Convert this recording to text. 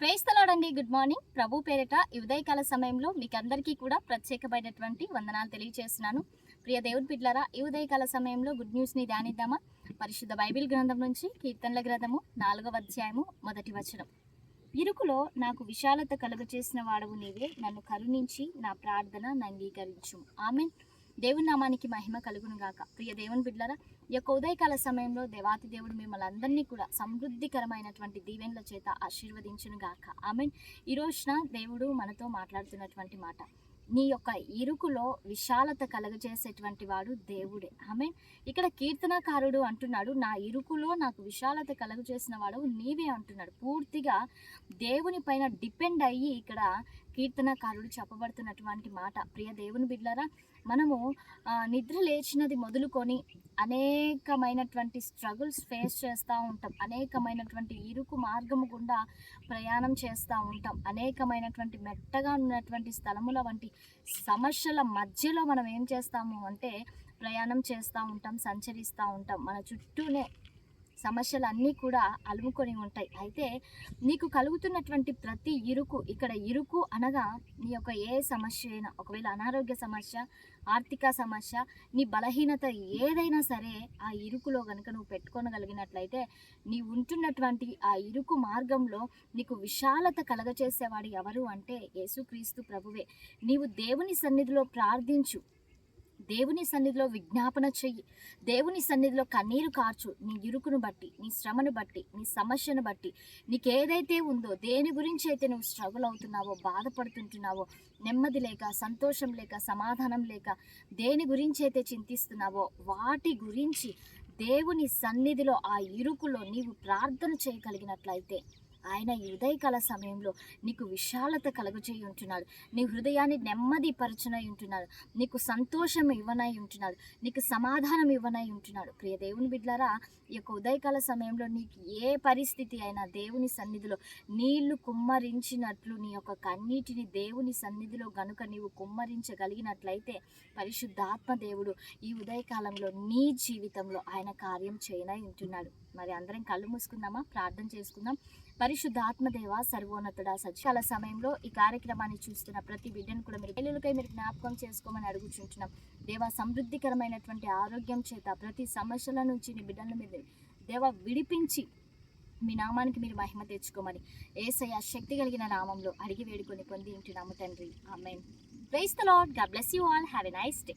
ప్రేస్తలాడండి good morning. ప్రభు పేరిట ఈ ఉదయకాల సమయంలో మీకు అందరికీ కూడా ప్రత్యేకమైనటువంటి వందనాలు తెలియజేస్తున్నాను ప్రియ దేవుడి బిడ్లరా ఈ ఉదయకాల సమయంలో గుడ్ న్యూస్ని ధ్యానిద్దామా? పరిశుద్ధ బైబిల్ గ్రంథం నుంచి కీర్తనల గ్రంథము నాలుగవ అధ్యాయము మొదటి వచనం. ఇరుకులో నాకు విశాలత కలుగచేసిన వాడవు నీవే నన్ను కరుణించి నా ప్రార్థన అంగీకరించు ఆమెన్. దేవుని నామానికి మహిమ కలుగును గాక. ప్రియ దేవుని బిడ్డలారా ఈ యొక్క ఉదయకాల సమయంలో దేవాతి దేవుడు మిమ్మల్ని అందరినీ కూడా సమృద్ధికరమైనటువంటి దీవెనల చేత ఆశీర్వదించును గాక. ఆమె ఈ రోజున దేవుడు మనతో మాట్లాడుతున్నటువంటి మాట నీ యొక్క ఇరుకులో విశాలత కలగజేసేటువంటి వాడు దేవుడే. ఆమె ఇక్కడ కీర్తనకారుడు అంటున్నాడు నా ఇరుకులో నాకు విశాలత కలుగజేసిన వాడు నీవే అంటున్నాడు. పూర్తిగా దేవుని పైన డిపెండ్ అయ్యి ఇక్కడ కీర్తనకారుడు చెప్పబడుతున్నటువంటి మాట. ప్రియ దేవుని బిడ్డలారా మనము నిద్ర లేచినది మొదలుకొని అనేకమైనటువంటి స్ట్రగుల్స్ ఫేస్ చేస్తూ ఉంటాం. అనేకమైనటువంటి ఇరుకు మార్గము గుండా ప్రయాణం చేస్తూ ఉంటాం. అనేకమైనటువంటి మెట్టగా ఉన్నటువంటి స్థలముల వంటి సమస్యల మధ్యలో మనం ఏం చేస్తాము అంటే ప్రయాణం చేస్తూ ఉంటాం సంచరిస్తూ ఉంటాం. మన చుట్టూనే సమస్యలు అన్నీ కూడా అలుముకొని ఉంటాయి. అయితే నీకు కలుగుతున్నటువంటి ప్రతి ఇరుకు ఇక్కడ ఇరుకు అనగా నీ యొక్క ఏ సమస్య అయినా ఒకవేళ అనారోగ్య సమస్య ఆర్థిక సమస్య నీ బలహీనత ఏదైనా సరే ఆ ఇరుకులో కనుక నువ్వు పెట్టుకోనగలిగినట్లయితే నీ ఉంటున్నటువంటి ఆ ఇరుకు మార్గంలో నీకు విశాలత కలగచేసేవాడు ఎవరు అంటే యేసుక్రీస్తు ప్రభువే. నీవు దేవుని సన్నిధిలో ప్రార్థించు. దేవుని సన్నిధిలో విజ్ఞాపన చెయ్యి. దేవుని సన్నిధిలో కన్నీరు కార్చు. నీ ఇరుకును బట్టి నీ శ్రమను బట్టి నీ సమస్యను బట్టి నీకు ఏదైతే ఉందో దేని గురించి అయితే నువ్వు స్ట్రగుల్ అవుతున్నావో బాధపడుతుంటున్నావో నెమ్మది లేక సంతోషం లేక సమాధానం లేక దేని గురించి అయితే చింతిస్తున్నావో వాటి గురించి దేవుని సన్నిధిలో ఆ ఇరుకులో నీవు ప్రార్థన చేయగలిగినట్లయితే ఆయన ఈ ఉదయకాల సమయంలో నీకు విశాలత కలుగజేయి ఉంటున్నాడు. నీ హృదయాన్ని నెమ్మది పరచనై ఉంటున్నాడు. నీకు సంతోషం ఇవ్వనై ఉంటున్నాడు. నీకు సమాధానం ఇవ్వనై ఉంటున్నాడు. ప్రియ దేవుని బిడ్లారా ఈ యొక్క ఉదయకాల సమయంలో నీకు ఏ పరిస్థితి అయినా దేవుని సన్నిధిలో నీళ్ళు కుమ్మరించినట్లు నీ యొక్క కన్నీటిని దేవుని సన్నిధిలో గనుక నీవు కుమ్మరించగలిగినట్లయితే పరిశుద్ధాత్మ దేవుడు ఈ ఉదయకాలంలో నీ జీవితంలో ఆయన కార్యం చేయనై ఉంటున్నాడు. మరి అందరం కళ్ళు మూసుకుందామా? ప్రార్థన చేసుకుందాం. పరిశుద్ధాత్మదేవ సర్వోన్నతుడ సత్యాల సమయంలో ఈ కార్యక్రమాన్ని చూస్తున్న ప్రతి బిడ్డను కూడా మీరు పిల్లలకై మీరు జ్ఞాపకం చేసుకోమని అడుగుచుంటున్నాం. దేవ సమృద్ధికరమైనటువంటి ఆరోగ్యం చేత ప్రతి సమస్యల నుంచి నీ బిడ్డలను మీరు దేవ విడిపించి మీ నామానికి మీరు మహిమ తెచ్చుకోమని ఏసయ శక్తి కలిగిన నామంలో అడిగి వేడుకొని పొంది ఉంటున్నాము తండ్రి. Amen. Praise the లాడ్గా bless you all. Have a nice day.